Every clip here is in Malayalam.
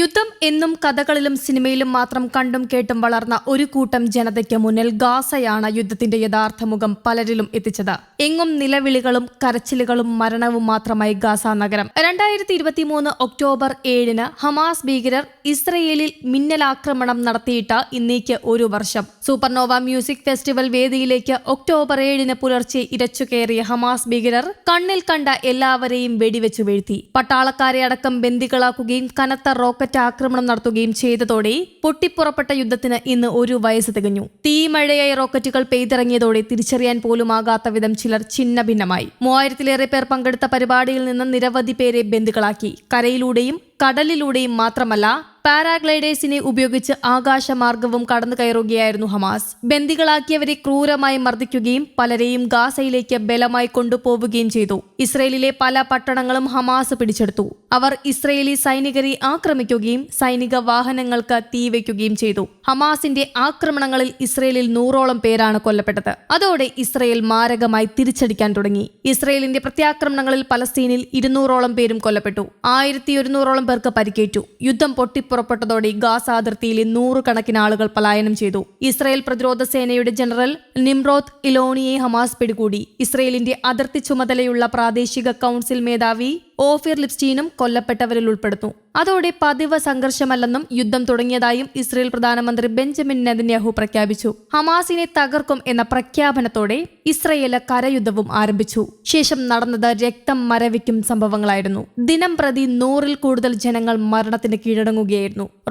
യുദ്ധം എന്നും കഥകളിലും സിനിമയിലും മാത്രം കണ്ടും കേട്ടും വളർന്ന ഒരു കൂട്ടം ജനതയ്ക്ക് മുന്നിൽ ഗാസയാണ് യുദ്ധത്തിന്റെ യഥാർത്ഥ മുഖം പലരിലും എത്തിച്ചത്. എങ്ങും നിലവിളികളും കരച്ചിലുകളും മരണവും മാത്രമായി ഗാസ നഗരം. രണ്ടായിരത്തി ഇരുപത്തിമൂന്ന് ഒക്ടോബർ ഏഴിന് ഹമാസ് ഭീകരർ ഇസ്രയേലിൽ മിന്നലാക്രമണം നടത്തിയിട്ട് ഇന്നേക്ക് ഒരു വർഷം. സൂപ്പർനോവ മ്യൂസിക് ഫെസ്റ്റിവൽ വേദിയിലേക്ക് ഒക്ടോബർ ഏഴിന് പുലർച്ചെ ഇരച്ചുകയറിയ ഹമാസ് ഭീകരർ കണ്ണിൽ കണ്ട എല്ലാവരെയും വെടിവെച്ചു വീഴ്ത്തി. പട്ടാളക്കാരെ അടക്കം ബന്ദികളാക്കുകയും കനത്ത റോക്കറ്റ് ആക്രമണം നടത്തുകയും ചെയ്തതോടെ പൊട്ടിപ്പുറപ്പെട്ട യുദ്ധത്തിന് ഇന്ന് ഒരു വയസ്സ് തികഞ്ഞു. തീമഴയായി റോക്കറ്റുകൾ പെയ്തിറങ്ങിയതോടെ തിരിച്ചറിയാൻ പോലുമാകാത്ത വിധം ചിലർ ഛിന്ന ഭിന്നമായി മൂവായിരത്തിലേറെ പേർ പങ്കെടുത്ത പരിപാടിയിൽ നിന്ന് നിരവധി പേരെ ബന്ധുക്കളാക്കി. കരയിലൂടെയും കടലിലൂടെയും മാത്രമല്ല പാരാഗ്ലൈഡേഴ്സിനെ ഉപയോഗിച്ച് ആകാശമാർഗവും കടന്നു കയറുകയായിരുന്നു ഹമാസ്. ബന്ദികളാക്കിയവരെ ക്രൂരമായി മർദ്ദിക്കുകയും പലരെയും ഗാസയിലേക്ക് ബലമായി കൊണ്ടുപോവുകയും ചെയ്തു. ഇസ്രയേലിലെ പല പട്ടണങ്ങളും ഹമാസ് പിടിച്ചെടുത്തു. അവർ ഇസ്രയേലി സൈനികരെ ആക്രമിക്കുകയും സൈനിക വാഹനങ്ങൾക്ക് തീവയ്ക്കുകയും ചെയ്തു. ഹമാസിന്റെ ആക്രമണങ്ങളിൽ ഇസ്രയേലിൽ നൂറോളം പേരാണ് കൊല്ലപ്പെട്ടത്. അതോടെ ഇസ്രയേൽ മാരകമായി തിരിച്ചടിക്കാൻ തുടങ്ങി. ഇസ്രയേലിന്റെ പ്രത്യാക്രമണങ്ങളിൽ പലസ്തീനിൽ ഇരുന്നൂറോളം പേരും കൊല്ലപ്പെട്ടു. ആയിരത്തി ഒരുന്നൂറോളം പേർക്ക് പരിക്കേറ്റു. യുദ്ധം പൊട്ടിപ്പുറപ്പെട്ടതോടെ ഗാസ അതിർത്തിയിലെ നൂറുകണക്കിന് ആളുകൾ പലായനം ചെയ്തു. ഇസ്രായേൽ പ്രതിരോധ സേനയുടെ ജനറൽ നിംറോത്ത് ഇലോണിയെ ഹമാസ് പിടികൂടി. ഇസ്രയേലിന്റെ അതിർത്തി ചുമതലയുള്ള പ്രാദേശിക കൗൺസിൽ മേധാവി ഓഫിർ ലിപ്സ്റ്റീനും കൊല്ലപ്പെട്ടവരിൽ ഉൾപ്പെടുന്നു. അതോടെ പതിവ് സംഘർഷമല്ലെന്നും യുദ്ധം തുടങ്ങിയതായും ഇസ്രയേൽ പ്രധാനമന്ത്രി ബെഞ്ചമിൻ നെതന്യാഹു പ്രഖ്യാപിച്ചു. ഹമാസിനെ തകർക്കും എന്ന പ്രഖ്യാപനത്തോടെ ഇസ്രയേൽ കരയുദ്ധവും ആരംഭിച്ചു. ശേഷം നടന്നത് രക്തം മരവിക്കും സംഭവങ്ങളായിരുന്നു. ദിനം പ്രതി നൂറിൽ കൂടുതൽ ജനങ്ങൾ മരണത്തിന് കീഴടങ്ങുകയായിരുന്നു.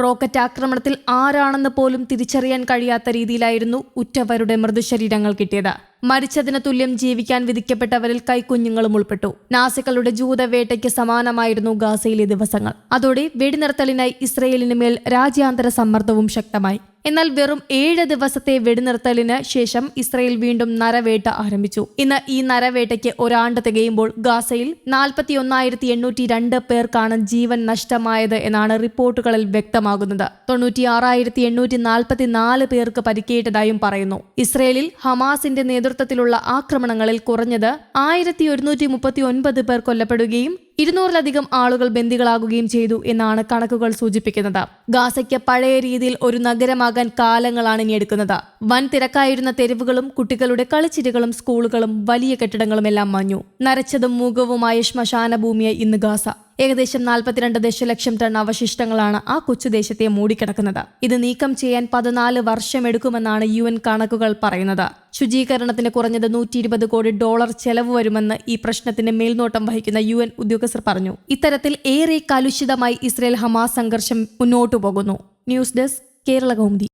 റോക്കറ്റ് ആക്രമണത്തിൽ ആരാണെന്ന് പോലും തിരിച്ചറിയാൻ കഴിയാത്ത രീതിയിലായിരുന്നു ഉറ്റവരുടെ മൃതശരീരങ്ങൾ കിട്ടിയത്. മരിച്ചതിന് തുല്യം ജീവിക്കാൻ വിധിക്കപ്പെട്ടവരിൽ കൈക്കുഞ്ഞുങ്ങളും ഉൾപ്പെട്ടു. നാസികളുടെ ജൂതവേട്ടയ്ക്ക് സമാനമായിരുന്നു ഗാസയിലെ ദിവസങ്ങൾ. അതോടെ വെടിനിർത്തലിനായി ഇസ്രയേലിന് മേൽ രാജ്യാന്തര സമ്മർദ്ദവും ശക്തമായി. എന്നാൽ വെറും ഏഴ് ദിവസത്തെ വെടിനിർത്തലിന് ശേഷം ഇസ്രയേൽ വീണ്ടും നരവേട്ട ആരംഭിച്ചു. ഇന്ന് ഈ നരവേട്ടയ്ക്ക് ഒരാണ്ട് തികയുമ്പോൾ ഗാസയിൽ നാൽപ്പത്തി ഒന്നായിരത്തി എണ്ണൂറ്റി രണ്ട് പേർക്കാണ് ജീവൻ നഷ്ടമായത് എന്നാണ് റിപ്പോർട്ടുകളിൽ വ്യക്തമാകുന്നത്. തൊണ്ണൂറ്റി ആറായിരത്തി എണ്ണൂറ്റി നാൽപ്പത്തി നാല് പേർക്ക് പരിക്കേറ്റതായും പറയുന്നു. ഇസ്രയേലിൽ ഹമാസിന്റെ നേതൃത്വത്തിലുള്ള ആക്രമണങ്ങളിൽ കുറഞ്ഞത് ആയിരത്തി ഒരുന്നൂറ്റി മുപ്പത്തി ഒൻപത് പേർ കൊല്ലപ്പെടുകയും ഇരുന്നൂറിലധികം ആളുകൾ ബന്ദികളാകുകയും ചെയ്തു എന്നാണ് കണക്കുകൾ സൂചിപ്പിക്കുന്നത്. ഗാസയ്ക്ക് പഴയ രീതിയിൽ ഒരു നഗരമാകാൻ കാലങ്ങളാണ് ഇനി എടുക്കുന്നത്. വൻ തിരക്കായിരുന്ന തെരുവുകളും കുട്ടികളുടെ കളിച്ചിരികളും സ്കൂളുകളും വലിയ കെട്ടിടങ്ങളും എല്ലാം മഞ്ഞു. നരച്ചതും മൂകവുമായ ശ്മശാന ഭൂമിയായി ഇന്ന് ഗാസ. ഏകദേശം നാൽപ്പത്തിരണ്ട് ദശലക്ഷം ടൺ അവശിഷ്ടങ്ങളാണ് ആ കൊച്ചുദേശത്തെ മൂടിക്കിടക്കുന്നത്. ഇത് നീക്കം ചെയ്യാൻ പതിനാല് വർഷമെടുക്കുമെന്നാണ് യു എൻ കണക്കുകൾ പറയുന്നത്. ശുചീകരണത്തിന് കുറഞ്ഞത് നൂറ്റി ഇരുപത് കോടി ഡോളർ ചെലവ് വരുമെന്ന് ഈ പ്രശ്നത്തിന് മേൽനോട്ടം വഹിക്കുന്ന യു എൻ ഉദ്യോഗസ്ഥർ പറഞ്ഞു. ഇത്തരത്തിൽ ഏറെ കലുഷിതമായി ഇസ്രയേൽ ഹമാസ് സംഘർഷം മുന്നോട്ടു പോകുന്നു. News desk Kerala Kaumudi